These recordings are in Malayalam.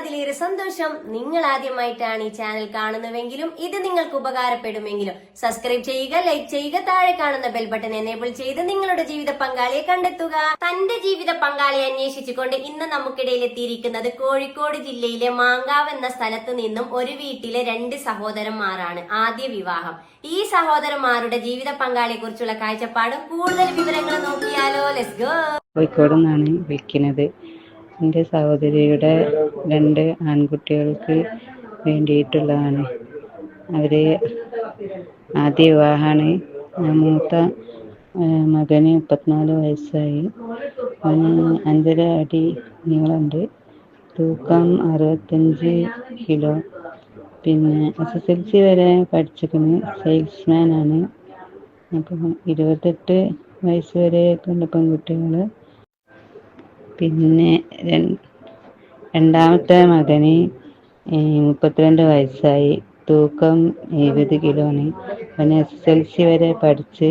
അതിലേറെ സന്തോഷം. നിങ്ങൾ ആദ്യമായിട്ടാണ് ഈ ചാനൽ കാണുന്നുവെങ്കിലും ഇത് നിങ്ങൾക്ക് ഉപകാരപ്പെടുമെങ്കിലും സബ്സ്ക്രൈബ് ചെയ്യുക ലൈക്ക് ചെയ്യുക താഴെ കാണുന്ന ബെൽ ബട്ടൺ എനേബിൾ ചെയ്ത് നിങ്ങളുടെ ജീവിത പങ്കാളിയെ കണ്ടെത്തുക. തന്റെ ജീവിത പങ്കാളിയെ അന്വേഷിച്ചുകൊണ്ട് ഇന്ന് നമുക്കിടയിൽ എത്തിയിരിക്കുന്നത് കോഴിക്കോട് ജില്ലയിലെ മാങ്കാവ് എന്ന സ്ഥലത്ത് നിന്നും ഒരു വീട്ടിലെ രണ്ട് സഹോദരന്മാരാണ് ആദ്യ വിവാഹം. ഈ സഹോദരന്മാരുടെ ജീവിത പങ്കാളിയെ കുറിച്ചുള്ള കാഴ്ചപ്പാടും കൂടുതൽ വിവരങ്ങൾ നോക്കിയാലോ. ലെസ് ഗോ കോഴിക്കോട് നിന്നാണ് വിളിക്കുന്നത്. എന്റെ സഹോദരിയുടെ രണ്ട് ആൺകുട്ടികൾക്ക് വേണ്ടിയിട്ടുള്ളതാണ്. അവർ ആദ്യ വിവാഹമാണ്. മൂത്ത മകന് മുപ്പത്തിനാല് വയസ്സായി. അഞ്ചര അടി നീളമുണ്ട്. തൂക്കം അറുപത്തഞ്ച് കിലോ. പിന്നെ എസ് എസ് എൽ സി വരെ പഠിച്ചിരിക്കുന്നു. സെയിൽസ്മാനാണ്. അപ്പം ഇരുപത്തെട്ട് വയസ്സ് വരെ കണ്ട പെൺകുട്ടികൾ പിന്നെ രണ്ടാമത്തെ മകന് മുപ്പത്തിരണ്ട് വയസ്സായി. തൂക്കം എഴുപത് കിലോന് അവൻ എസ് എൽ സി വരെ പഠിച്ച്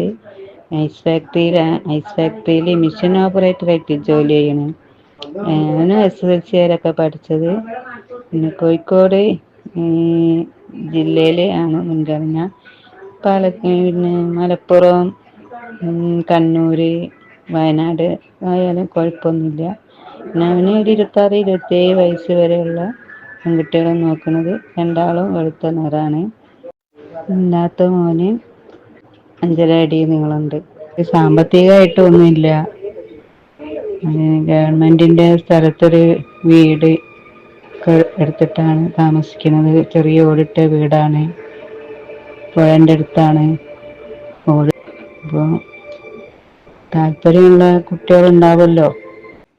ഐസ് ഫാക്ടറിയിൽ ഐസ് ഫാക്ടറിയിൽ മിഷൻ ഓപ്പറേറ്ററായിട്ട് ജോലി ചെയ്യണം. അവന് എസ് എൽ സി വരെയൊക്കെ പഠിച്ചത്. പിന്നെ കോഴിക്കോട് ജില്ലയിൽ ആണ് മുൻഗണന. പാല പിന്നെ മലപ്പുറം ഉം, കണ്ണൂര് വയനാട് ആയാലും കുഴപ്പമൊന്നുമില്ല. പിന്നെ അവന് ഒരു ഇരുപത്താറ് ഇരുപത്തേഴ് വയസ്സ് വരെയുള്ള പെൺകുട്ടികളെ നോക്കുന്നത് രണ്ടാളും വെളുത്ത നിറാണ് ഇല്ലാത്ത മോന് അഞ്ചര അടി നീളമുണ്ട്. സാമ്പത്തികമായിട്ടൊന്നുമില്ല ഗവൺമെന്റിന്റെ സ്ഥലത്തൊരു വീട് എടുത്തിട്ടാണ് താമസിക്കുന്നത്. ചെറിയ ഓടിട്ട വീടാണ്. പുഴന്റെ അടുത്താണ്. അപ്പോൾ താല്പര്യമുള്ള കുട്ടികളുണ്ടാവുമല്ലോ.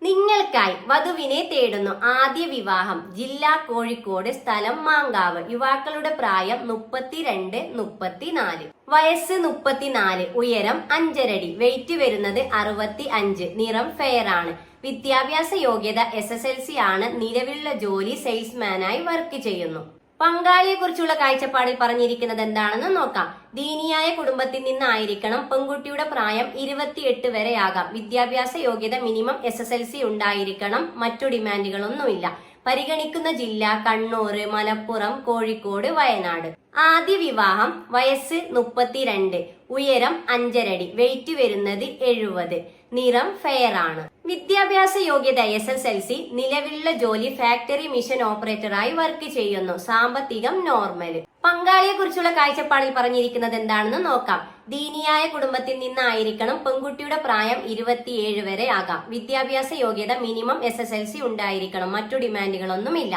നിങ്ങൾക്കായി വധുവിനെ തേടുന്നു. ആദ്യ വിവാഹം. ജില്ല കോഴിക്കോട് സ്ഥലം മാങ്കാവ്. യുവാക്കളുടെ പ്രായം മുപ്പത്തിരണ്ട് മുപ്പത്തിനാല്. വയസ്സ് മുപ്പത്തിനാല് ഉയരം അഞ്ചരടി. വെയിറ്റ് വരുന്നത് അറുപത്തി അഞ്ച് നിറം ഫെയർ ആണ്. വിദ്യാഭ്യാസ യോഗ്യത എസ് എസ് എൽ സി ആണ്. നിലവിലുള്ള ജോലി സെയിൽസ്മാനായി വർക്ക് ചെയ്യുന്നു. പങ്കാളിയെ കുറിച്ചുള്ള കാഴ്ചപ്പാടിൽ പറഞ്ഞിരിക്കുന്നത് എന്താണെന്ന് നോക്കാം. ദീനിയായ കുടുംബത്തിൽ നിന്നായിരിക്കണം പെൺകുട്ടിയുടെ പ്രായം ഇരുപത്തിയെട്ട് വരെ ആകാം വിദ്യാഭ്യാസ യോഗ്യത minimum S S L C ഉണ്ടായിരിക്കണം. മറ്റു ഡിമാൻഡുകളൊന്നുമില്ല. പരിഗണിക്കുന്ന ജില്ല കണ്ണൂർ മലപ്പുറം കോഴിക്കോട് വയനാട്. ആദ്യ വിവാഹം വയസ്സ് മുപ്പത്തിരണ്ട്. ഉയരം അഞ്ചരടി. വെയിറ്റ് വരുന്നത് എഴുപത്. നിറം ഫെയർ ആണ്. വിദ്യാഭ്യാസ യോഗ്യത എസ് എസ് എൽ സി നിലവിലുള്ള ജോലി ഫാക്ടറി മിഷൻ ഓപ്പറേറ്ററായി വർക്ക് ചെയ്യുന്നു. സാമ്പത്തികം നോർമൽ പങ്കാളിയെ കുറിച്ചുള്ള കാഴ്ചപ്പാടിൽ പറഞ്ഞിരിക്കുന്നത് എന്താണെന്ന് നോക്കാം. ദീനിയായ കുടുംബത്തിൽ നിന്നായിരിക്കണം പെൺകുട്ടിയുടെ പ്രായം ഇരുപത്തിയേഴ് വരെ ആകാം. വിദ്യാഭ്യാസ യോഗ്യത minimum S S L C ഉണ്ടായിരിക്കണം. മറ്റു ഡിമാൻഡുകളൊന്നുമില്ല